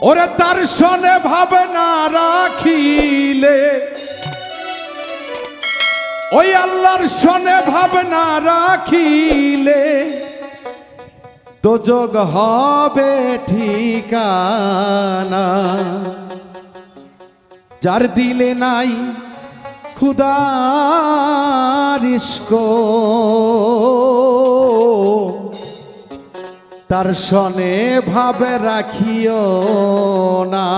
ওরে তার সনে ভাবে না রাখিলে। ওই আল্লাহর সনে ভাবে না রাখিলে। তো যোগ হবে ঠিকানা। যার দিলে নাই খুদার ইস্কো তার সনে ভাবে রাখিও না।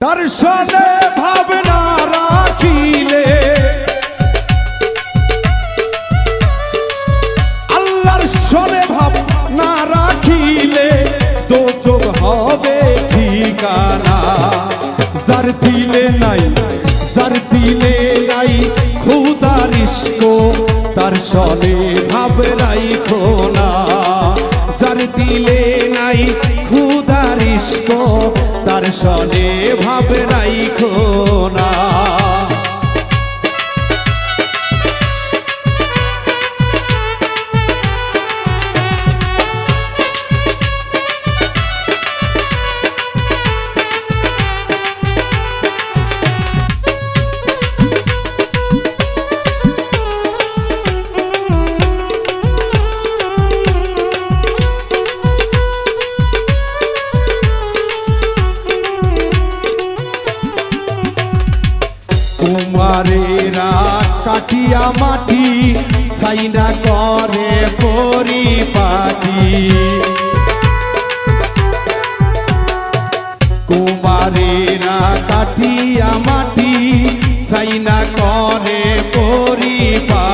তার সনে ভাবে না রাখিলে আল্লাহর সনে ভাব না রাখিলে তো যোগ হবে ঠিকানা। যার দিলে নাই, যার দিলে তার সলে ভাব রাইখো না। যার দিলে নাই ইস্কো তার সলে ভাব রাইখো না। কাটিয়া মাটি সাইনা করে পরিপাটি। কুমারেরা কাটিয়া মাটি সাইনা করে পরিপাটি।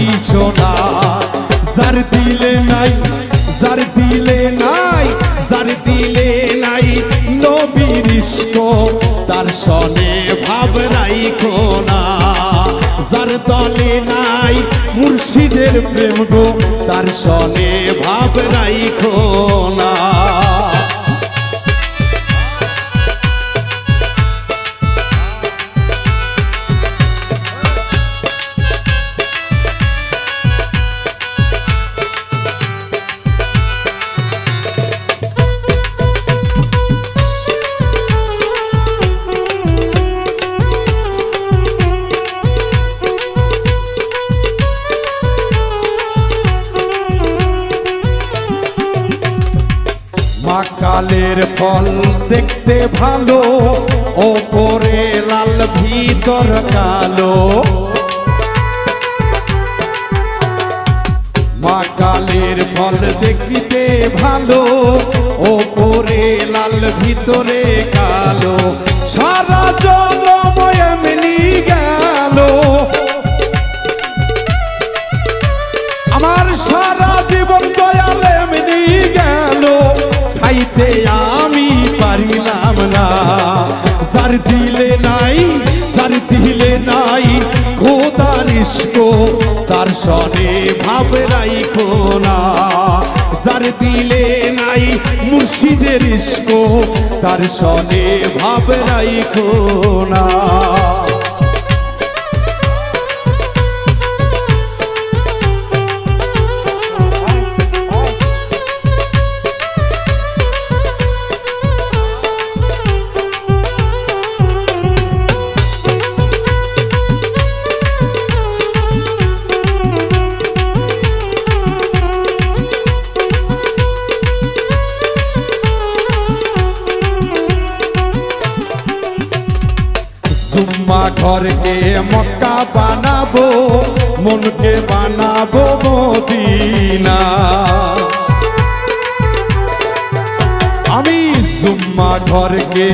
খাটি সোনা যার দিলে নাই, যার দিলে নাই, যার দিলে নাই নবীর তার সনে ভাব রাইখো না। যার দলে নাই মুর্শিদের প্রেম গো, তার সনে ভাব রাইখো না। মাকালের ফল দেখতে ভালো, ওপরে লাল, ভিতর কালো। মাকালের ফল দেখতে ভালো, ওপরে লাল, ভিতরে কালো। সারা জন্ম এমনি গেল। আমার সারা যার দিলে নাই, তার দিলে নাই। খোদার ইস্কো তার সনে ভাব রাইখো না। যার দিলে নাই মুর্শিদের ইস্কো তার সনে ভাব রাইখো না। ঘরকে মক্কা বানাবো মনকে বানাবো মদিনা। আমি জুম্মা ঘরকে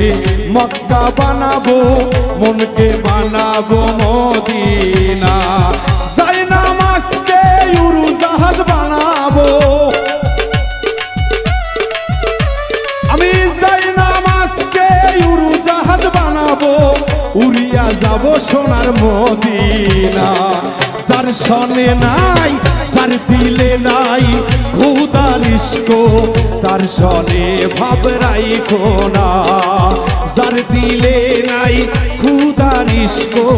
মক্কা বানাবো মনকে বানাবো মদিনা। সোনার মদিনা। তার সনে নাই, যার দিলে নাই খুদার ইস্কো তার সনে ভাবরাই কোনা তার দিলে নাই খুদার ইস্কো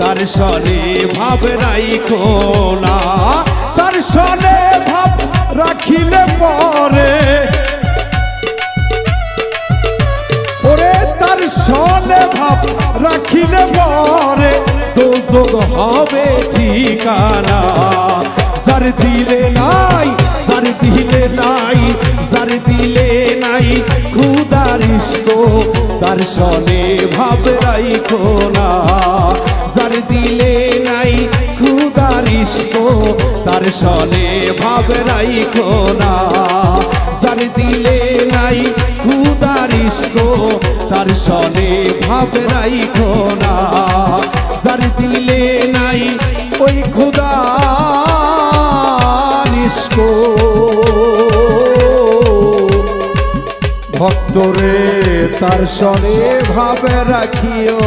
তার সনে ভাবরাই কোনা দোজক হবে ঠিকানা। যার দিলে নাই, যার দিলে নাই, যার দিলে নাই খুদার ইস্কো তার সনে ভাব রাইখো না। দিলে নাই খুদার ইস্কো তার সনে ভাব রাইখো না। যার দিলে নাই খুদার ইস্কো তার সনে ভাব রাইখো না। যার দিলে নাই ওই খুদা ইস্কো ভক্তরে তার সনে ভাবে রাখিও